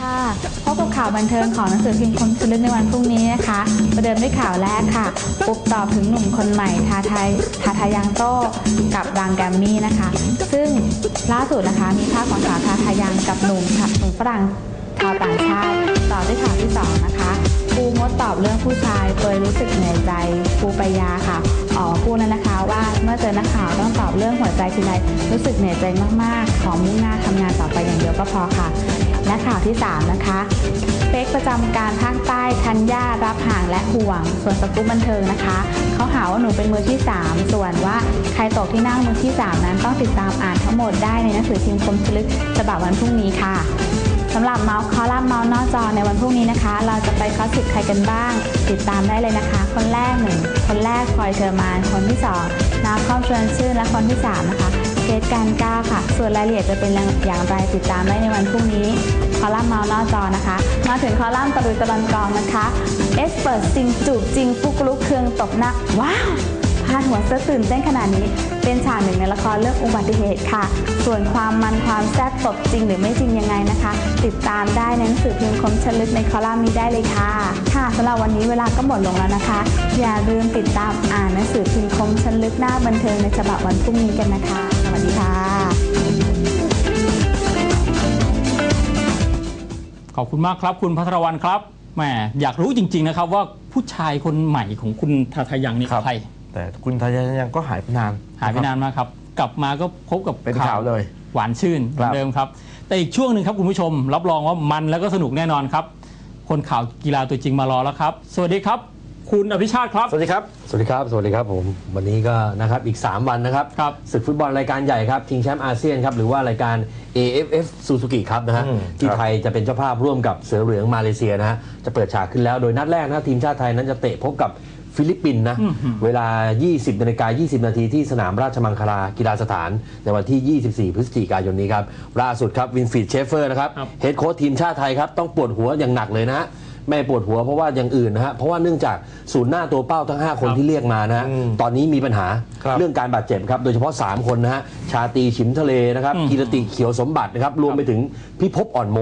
ค่ะพบกับข่าวบันเทิงของหนังสือพิมพ์คมชลึกในวันพรุ่งนี้นะคะ ประเดิมด้วยข่าวแรกค่ะ ปุ๊บตอบถึงหนุ่มคนใหม่ทาไทยทาทายังโต้กับรังแกรมมี่นะคะ ซึ่งล่าสุดนะคะมีภาพของสาวทาทายังกับหนุ่มค่ะหนุ่มฝรั่งชาวต่างชาติต่อด้วยข่าวที่สองนะคะปูมดตอบเรื่องผู้ชายโดยรู้สึกเหนื่อยใจปูปยาค่ะอ๋อกมาพูดแล้วนะคะว่าเมื่อเจอนักข่าวต้องตอบเรื่องหัวใจทีไรรู้สึกเหนื่อยใจมากๆ ขอมุ่งหน้าทำงานต่อไปอย่างเดียวก็พอค่ะ และข่าวที่ 3 นะคะเป๊กประจำการภาคใต้ทัญญารับห่างและห่วง ส่วนสกู๊ปบันเทิงนะคะเขาหาว่าหนูเป็นมือที่ 3 ส่วนว่าใครตกที่นั่งมือที่ 3 นั้นต้องติดตามอ่านทั้งหมดได้ในหนังสือพิมพ์คมชลึกฉบับวันพรุ่งนี้ค่ะสำหรับเมาส์คอลัมน์เมาส์นอกจอในวันพรุ่งนี้นะคะ เราจะไปคอสิกใครกันบ้าง ติดตามได้เลยนะคะ คนแรกหนึ่งคนแรกพลอยเชอร์มานคนที่สองน้ำข้อมชวนชื่นและคนที่สามนะคะ เกตการก้าวค่ะ ส่วนรายละเอียดจะเป็นอย่างไรติดตามได้ในวันพรุ่งนี้ คอลัมน์เมาส์นอกจอนะคะ มาถึงคอลัมน์ตะลุยตะลอนกองนะคะเอสเปิดจริงจูบจริงปุกลุกเครืองตบหนัก ว้าวพาดหัวเสื้อตื่นเต้นขนาดนี้ เป็นฉากหนึ่งในละครเรื่องอุบัติเหตุค่ะ ส่วนความมันความแซ่บตบจริงหรือไม่จริงยังไงนะคะ ติดตามได้ในหนังสือพิมพ์คมชลึกในคอลัมน์นี้ได้เลยค่ะ ค่ะสำหรับวันนี้เวลาก็หมดลงแล้วนะคะ อย่าลืมติดตามอ่านหนังสือพิมพ์คมชลึกหน้าบันเทิงในฉบับวันพรุ่งนี้กันนะคะ วัสดีค่ะ ขอบคุณมากครับ คุณพัทรวันครับแหมอยากรู้จริง ๆ นะครับ ว่าผู้ชายคนใหม่ของคุณทาทายังนี่ครับใครแต่คุณทายังยังก็หายไปนาน หายไปนานมากครับ กลับมาก็พบกับเป็นข่าวเลย หวานชื่นเหมือนเดิมครับ แต่อีกช่วงหนึ่งครับคุณผู้ชม รับรองว่ามันแล้วก็สนุกแน่นอนครับ คนข่าวกีฬาตัวจริงมารอแล้วครับ สวัสดีครับ คุณอภิชาติครับ สวัสดีครับ สวัสดีครับ สวัสดีครับผม วันนี้ก็นะครับอีก 3 วันนะครับครับศึกฟุตบอลรายการใหญ่ครับชิงแชมป์อาเซียนครับหรือว่ารายการ AFF Suzuki ครับนะฮะอืมที่ครับไทยจะเป็นเจ้าภาพร่วมกับเสือเหลืองมาเลเซียนะฮะจะเปิดฉากขึ้นแล้วโดยนัดแรกนะทีมชาติไทยนั้นจะเตะพบกับฟิลิปปินส์นะเวลา 20นาฬิกา20 นาทีที่สนามราชมังคลากีฬาสถาน ในวันที่ 24 พฤศจิกายนนี้ครับล่าสุดครับวินฟรีดเชฟเฟอร์นะครับครับเฮดโค้ชทีมชาติไทยครับต้องปวดหัวอย่างหนักเลยนะฮะ ไม่ปวดหัวเพราะว่าอย่างอื่นนะฮะเพราะว่าเนื่องจากศูนย์หน้าตัวเป้าทั้ง 5 คนครับที่เรียกมานะฮะอืมตอนนี้มีปัญหาครับเรื่องการบาดเจ็บครับโดยเฉพาะ 3 คนนะฮะชาตรีฉิมทะเลนะครับอืมกีรติเขียวสมบัตินะครับรวมไปถึงพิภพอ่อนโม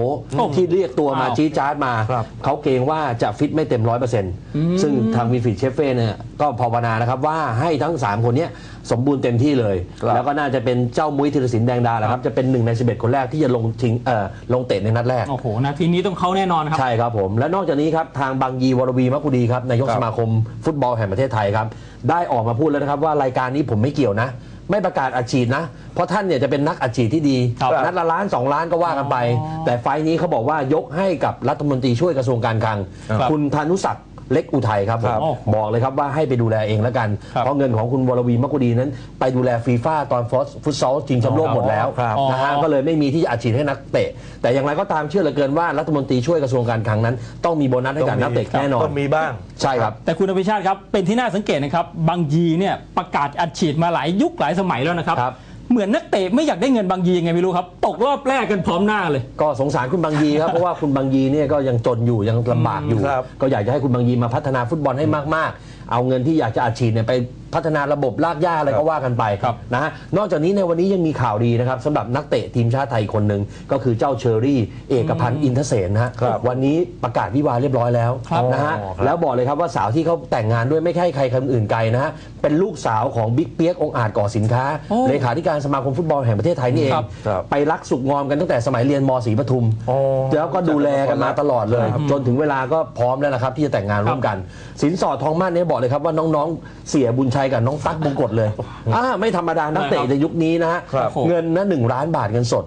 ที่เรียกตัวมาอ้าวชี้จาร์ดมาครับเขาเกรงว่าจะฟิตไม่เต็มร้อยเปอร์เซ็นต์ซึ่งทางวินฟรีดเชฟเฟ่เนี่ยก็ภาวนานะครับว่าให้ทั้ง 3 คนเนี้ยสมบูรณ์เต็มที่เลยครับแล้วก็น่าจะเป็นเจ้ามุ้ยธีรศิลป์แดงดาแหละครับ จะเป็นหนึ่งใน 11 คนแรกที่จะลงชิงเอ่อลงเตะในนัดแรกโอ้โหนาทีนี้ต้องเขาแน่นอนครับใช่ครับผมและนอกจากนี้ครับทางบางยีวรวีมะกุดีครับนายกครับสมาคมฟุตบอลแห่งประเทศไทยครับ ได้ออกมาพูดแล้วนะครับว่ารายการนี้ผมไม่เกี่ยวนะ ไม่ประกาศอัดฉีดนะ เพราะท่านเนี่ยจะเป็นนักอัดฉีดที่ดีครับนัดละล้าน2ล้านก็ว่ากันไปอ๋อแต่ไฟล์นี้เขาบอกว่ายกให้กับรัฐมนตรีช่วยกระทรวงการคลังครับคุณธนุศักดิ์ เล็กอุทัยครับผมครับบอกเลยครับว่าให้ไปดูแลเองแล้วกันครับเพราะเงินของคุณวรวีมะกุดีนั้น ไปดูแลฟีฟ่าตอนฟอสฟุตซอลชิงแชมป์โลกหมดแล้วครับนะฮะอ๋อก็เลยไม่มีที่จะอัดฉีดให้นักเตะ แต่อย่างไรก็ตามเชื่อเหลือเกินว่ารัฐมนตรีช่วยกระทรวงการคลังนั้น ต้องมีโบนัสให้กับนักเตะแน่นอนต้องมีบ้างใช่ครับแต่คุณอภิชาติครับเป็นที่น่าสังเกตนะครับบางยีเนี่ยประกาศอัดฉีดมาหลายยุคหลายสมัยแล้วนะครับครับเหมือนนักเตะไม่อยากได้เงินบางยียังไงไม่รู้ครับต กรอบแรกกันพร้อมหน้าเลย ก็สงสารคุณบางยีครับ เพราะว่าคุณบางยีเนี่ยก็ยังจนอยู่ยังลำบากอยู่ ครับ ก็อยากจะให้คุณบางยีมาพัฒนาฟุตบอลให้มาก ๆ เอาเงินที่อยากจะอัดฉีดเนี่ยไปพัฒนาระบบลากย่าอะไรก็ว่ากันไปครับ นะฮะนอกจากนี้ในวันนี้ยังมีข่าวดีนะครับสำหรับนักเตะทีมชาติไทยคนหนึ่งก็คือเจ้าเชอรี่ เอกพันธ์อินทเสนนะฮะครับ วันนี้ประกาศวิวาห์เรียบร้อยแล้วครับนะฮะอ๋อครับแล้วบอกเลยครับว่าสาวที่เขาแต่งงานด้วยไม่ใช่ใครคนอื่นไกลนะฮะ เป็นลูกสาวของบิ๊กเปียกองค์อาจก่อสินค้า โอ้เลขาธิการสมาคมฟุตบอลแห่งประเทศไทยนี่เอง ครับครับ ไปรักสุกงอมกันตั้งแต่สมัยเรียนมศรีปทุม อ๋อแล้วก็ดูแลกันมาตลอดเลยครับจนถึงเวลาก็พร้อมแล้วนะครับ ที่จะแต่งงานร่วมกัน สินสอดทองมั่นเนี่ยบอกเลยครับว่าน้องๆ เสียบุญชัยกับน้องตั๊กบงกฎเลยอ่าไม่ธรรมดานักเตะในยุคนี้นะฮะครับ เงินนะหนึ่งล้านบาทเงินสด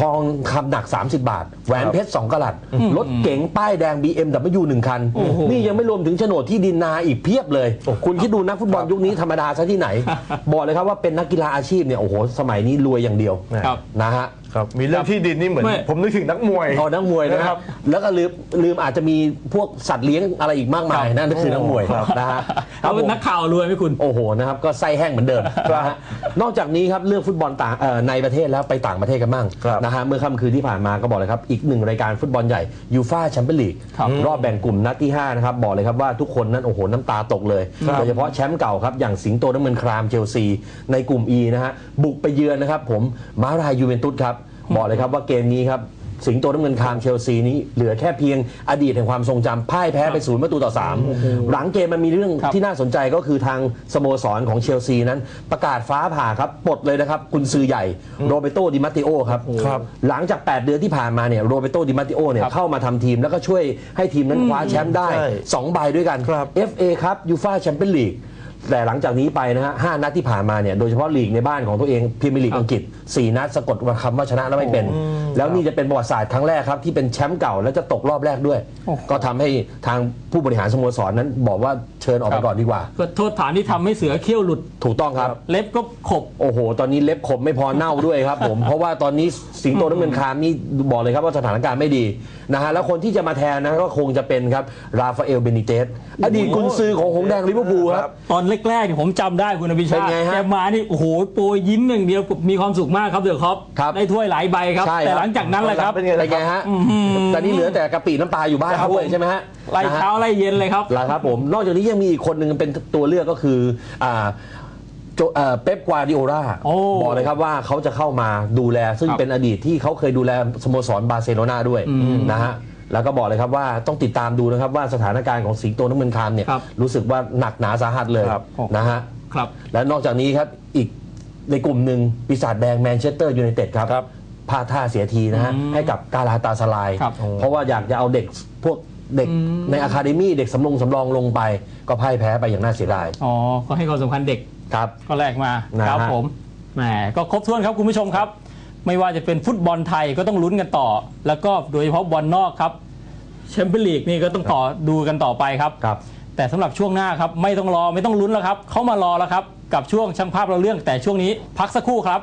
ทองคำหนัก 30 บาท แหวนเพชร 2กะลัด รถเก๋งป้ายแดง BMW 1 คันโอ้โหนี่ยังไม่รวมถึงโฉนดที่ดินนาอีกเพียบเลย คุณคิดดูนักฟุตบอลยุคนี้ธรรมดาซะที่ไหน บอกเลยครับว่าเป็นนักกีฬาอาชีพเนี่ยโอ้โหสมัยนี้รวยอย่างเดียวครับนะฮะครับมีเรื่องที่ดินนี่เหมือน ไม่ ผมนึกถึงนักมวยพอนักมวยนะนะคครัรับบแล้วก็ลืมลืมอาจจะมีพวกสัตว์เลี้ยงอะไรอีกมากมายนั่นก็คือนักมวยครับนะฮะคเรารับผเป็นมนักข่าวรวยไหมคุณ โอ้โหนะครับก็ไส้แห้งเหมือนเดิมครับนะฮะนอกจากนี้ครับเรื่องฟุตบอลต่างเอ่อในประเทศแล้วไปต่างประเทศกันบ้างครับนะฮะเมื่อค่ำคืนที่ผ่านมาก็บอกเลยครับอีกหนึ่งรายการฟุตบอลใหญ่ยูฟาแชมเปี้ยนลีกครับ รอบแบ่งกลุ่มนัดที่5นะครับบอกเลยครับว่าทุกคนนั้นโอ้โหน้ำตาตกเลยครับ โดยเฉพาะแชมป์เก่าครับอย่างสิงโตน้ำเงินครามเชลซีในกลุ่ม E นะฮะบุกไปเยือนนะครับผมมาลายยูเวนตุสครับ บอกเลยครับว่าเกมนี้ครับ สิงโตน้ำเงินคามเชลซีนี้เหลือแค่เพียงอดีตแห่งความทรงจำพ่ายแพ้ไปศูนย์ประตูต่อ 3 หลังเกมมันมีเรื่องครับที่น่าสนใจก็คือทางสโมสรของเชลซีนั้น ประกาศฟ้าผ่าครับปลดเลยนะครับกุนซือใหญ่โรเบโตดิมาติโอครับครับหลังจาก 8 เดือนที่ผ่านมาเนี่ยโรเบโตดิมาติโอเนี่ยครับเข้ามาทำทีมแล้วก็ช่วยให้ทีมนั้นคว้าแชมป์ได้ใช่2ใบด้วยกันครับ FA ครับยูฟาแชมเปี้ยนลีก แต่หลังจากนี้ไปนะฮะห้านัดที่ผ่านมาเนี่ยโดยเฉพาะลีกในบ้านของตัวเองพรีเมียร์ลีกอังกฤษ 4 นัดสะกดคำว่าชนะแล้วไม่เป็น แล้วนี่จะเป็นประวัติศาสตร์ครั้งแรกครับ ที่เป็นแชมป์เก่าแล้วจะตกรอบแรกด้วยโอ้โหก็ทำให้ทางผู้บริหารสโมสรนั้นบอกว่าเชิญออกไปก่อนดีกว่า ก็โทษฐานที่ทำให้เสือเขี้ยวหลุด ถูกต้องครับ เล็บก็ขบ โอ้โห ตอนนี้เล็บขบไม่พอเน่าด้วยครับผม เพราะว่าตอนนี้สิงโตน้ำเงินคามนี่บอกเลยครับว่าสถานการณ์ไม่ดีนะฮะ แล้วคนที่จะมาแทนนะก็คงจะเป็นครับ ราฟาเอล เบนิเตส อดีตกุนซือของหงส์แดงลิเวอร์พูลครับ ตอนแรกๆเนี่ยผมจำได้คุณอภิชาเป็ตินไงฮะแกมานี่โอ้โหโปรยยิ้มอย่างเดียวมีความสุขมากครับเดือครับครับ ได้ถ้วยหลายใบครับ ใช่ครับแต่หลังจากนั้นแหละครับ เป็นไงอะไรไงฮะตอนนี้เหลือแต่กะปิน้ำปลาอยู่บ้านครับด้วยผม ใช่ไหมฮะไล่นะฮะ เช้าไล่เย็นเลยครับ แล้วครับผม นอกจากนี้ยังมีอีกคนหนึ่งเป็นตัวเลือกก็คืออ่าโจเอ่อเป๊ปกวาร์ดิโอลาโอ้บอกเลยครับว่าเขาจะเข้ามาดูแล ซึ่งครับเป็นอดีตที่เขาเคยดูแลสโมสรบาร์เซโลนาด้วยอืมนะฮะ แล้วก็บอกเลยครับว่าต้องติดตามดูนะครับว่าสถานการณ์ของสิงโตน้ำเงินคามเนี่ยครับรู้สึกว่าหนักหนาสาหัสเลยครับ นะฮะครับ และนอกจากนี้ครับอีกในกลุ่มหนึ่งปีศาจแดงแมนเชสเตอร์ยูไนเต็ดครับครับพลาดท่าเสียทีนะฮะอืมให้กับกาลาตาสลาย ครับเพราะว่าอยากจะเอาเด็กพวกเด็กอืมในอะคาเดมี่เด็กสำรองสำรองลงไป ก็พ่ายแพ้ไปอย่างน่าเสียดายอ๋อก็ให้ความสำคัญเด็ก ครับ ก็แลกมานะฮะครับผมแหมก็ครบถ้วนครับคุณผู้ชมครับ ไม่ว่าจะเป็นฟุตบอลไทยก็ต้องลุ้นกันต่อ แล้วก็โดยเฉพาะบอลนอกครับแชมเปี้ยนลีกนี่ก็ต้องต่อดูกันต่อไปครับ ครับ แต่สำหรับช่วงหน้าครับไม่ต้องรอไม่ต้องลุ้นแล้วครับเขามารอแล้วครับกับช่วงช่างภาพเราเรื่องแต่ช่วงนี้พักสักครู่ครับ